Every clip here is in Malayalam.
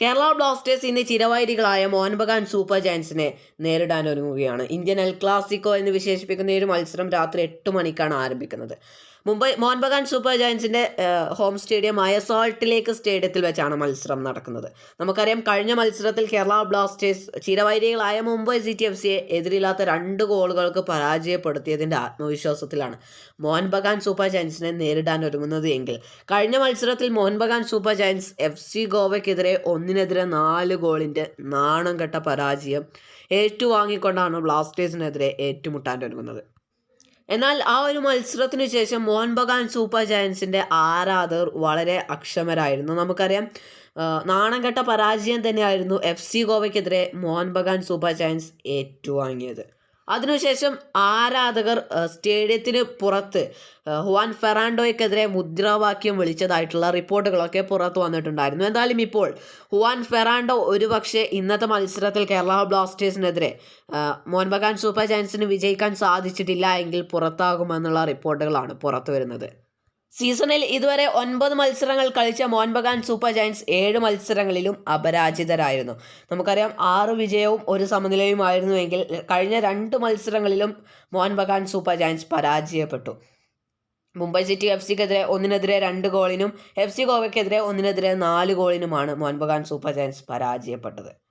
കേരള ബ്ലാസ്റ്റേഴ്സ് ഇന്ന് ചിരവൈരികളായ മോഹൻ ബഗാൻ സൂപ്പർ ജയൻസിനെ നേരിടാൻ ഒരുങ്ങുകയാണ്. ഇന്ത്യൻ എൽ ക്ലാസിക്കോ എന്ന് വിശേഷിപ്പിക്കുന്ന ഈ ഒരു മത്സരം രാത്രി എട്ട് മണിക്കാണ് ആരംഭിക്കുന്നത്. മുംബൈ മോഹൻ ബഗാൻ സൂപ്പർ ജയൻസിന്റെ ഹോം സ്റ്റേഡിയമായ സോൾട്ട് ലേക്ക് സ്റ്റേഡിയത്തിൽ വെച്ചാണ് മത്സരം നടക്കുന്നത്. നമുക്കറിയാം കഴിഞ്ഞ മത്സരത്തിൽ കേരള ബ്ലാസ്റ്റേഴ്സ് ചിരവൈരികളായ മുംബൈ സിറ്റി എഫ് സിയെ എതിരില്ലാത്ത രണ്ട് ഗോളുകൾക്ക് പരാജയപ്പെടുത്തിയതിന്റെ ആത്മവിശ്വാസത്തിലാണ് മോഹൻ ബഗാൻ സൂപ്പർ ജയൻസിനെ നേരിടാൻ ഒരുങ്ങുന്നത് എങ്കിൽ. കഴിഞ്ഞ മത്സരത്തിൽ Mohun Bagan super giants F C ഗോവയ്ക്കെതിരെ ഒന്നിനെതിരെ നാല് ഗോളിന്റെ നാണം കെട്ട പരാജയം ഏറ്റുവാങ്ങിക്കൊണ്ടാണ് ബ്ലാസ്റ്റേഴ്സിനെതിരെ ഏറ്റുമുട്ടാൻ ഒരുങ്ങുന്നത്. എന്നാൽ ആ ഒരു മത്സരത്തിന് ശേഷം മോഹൻ ബഗാൻ സൂപ്പർ ജയൻസിന്റെ ആരാധകർ വളരെ അക്ഷമരായിരുന്നു. നമുക്കറിയാം നാണംകെട്ട നാണം കെട്ട പരാജയം തന്നെയായിരുന്നു എഫ് സി ഗോവയ്ക്കെതിരെ മോഹൻ ബഗാൻ സൂപ്പർ ജയൻസ് ഏറ്റുവാങ്ങിയത്. അതിനുശേഷം ആരാധകർ സ്റ്റേഡിയത്തിന് പുറത്ത് ഹുവാൻ ഫെറാൻഡോയ്ക്കെതിരെ മുദ്രാവാക്യം വിളിച്ചതായിട്ടുള്ള റിപ്പോർട്ടുകളൊക്കെ പുറത്ത് വന്നിട്ടുണ്ടായിരുന്നു. എന്തായാലും ഇപ്പോൾ ഹുവാൻ ഫെറാൻഡോ ഒരുപക്ഷെ ഇന്നത്തെ മത്സരത്തിൽ കേരള ബ്ലാസ്റ്റേഴ്സിനെതിരെ മോൻബഗാൻ സൂപ്പർ ജയൻസിന് വിജയിക്കാൻ സാധിച്ചിട്ടില്ല എങ്കിൽ പുറത്താകുമെന്നുള്ള റിപ്പോർട്ടുകളാണ് പുറത്തു വരുന്നത്. സീസണിൽ ഇതുവരെ ഒൻപത് മത്സരങ്ങൾ കളിച്ച മോഹൻ ബഗാൻ സൂപ്പർ ജയൻസ് ഏഴ് മത്സരങ്ങളിലും അപരാജിതരായിരുന്നു. നമുക്കറിയാം ആറ് വിജയവും ഒരു സമനിലയുമായിരുന്നുവെങ്കിൽ കഴിഞ്ഞ രണ്ട് മത്സരങ്ങളിലും മോഹൻ ബഗാൻ സൂപ്പർ ജയൻസ് പരാജയപ്പെട്ടു. മുംബൈ സിറ്റി എഫ് സിക്കെതിരെ ഒന്നിനെതിരെ രണ്ട് ഗോളിനും എഫ് സി ഗോവയ്ക്കെതിരെ ഒന്നിനെതിരെ നാല് ഗോളിനുമാണ് മോഹൻ ബഗാൻ സൂപ്പർ ജയൻസ് പരാജയപ്പെട്ടത്.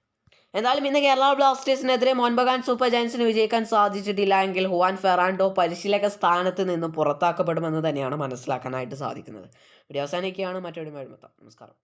എന്നാലും ഇന്ന് കേരള ബ്ലാസ്റ്റേഴ്സിനെതിരെ മോൻബഗാൻ സൂപ്പർ ജയൻസിന് വിജയിക്കാൻ സാധിച്ചിട്ടില്ല എങ്കിൽ ഹുവാൻ ഫെറാൻഡോ പരിശീലക സ്ഥാനത്ത് നിന്നും പുറത്താക്കപ്പെടുമെന്ന് തന്നെയാണ് മനസ്സിലാക്കാനായിട്ട് സാധിക്കുന്നത്. വീഡിയോ അവസാനിക്കുകയാണ്. മറ്റൊരു മേഴ്മത്താം നമസ്കാരം.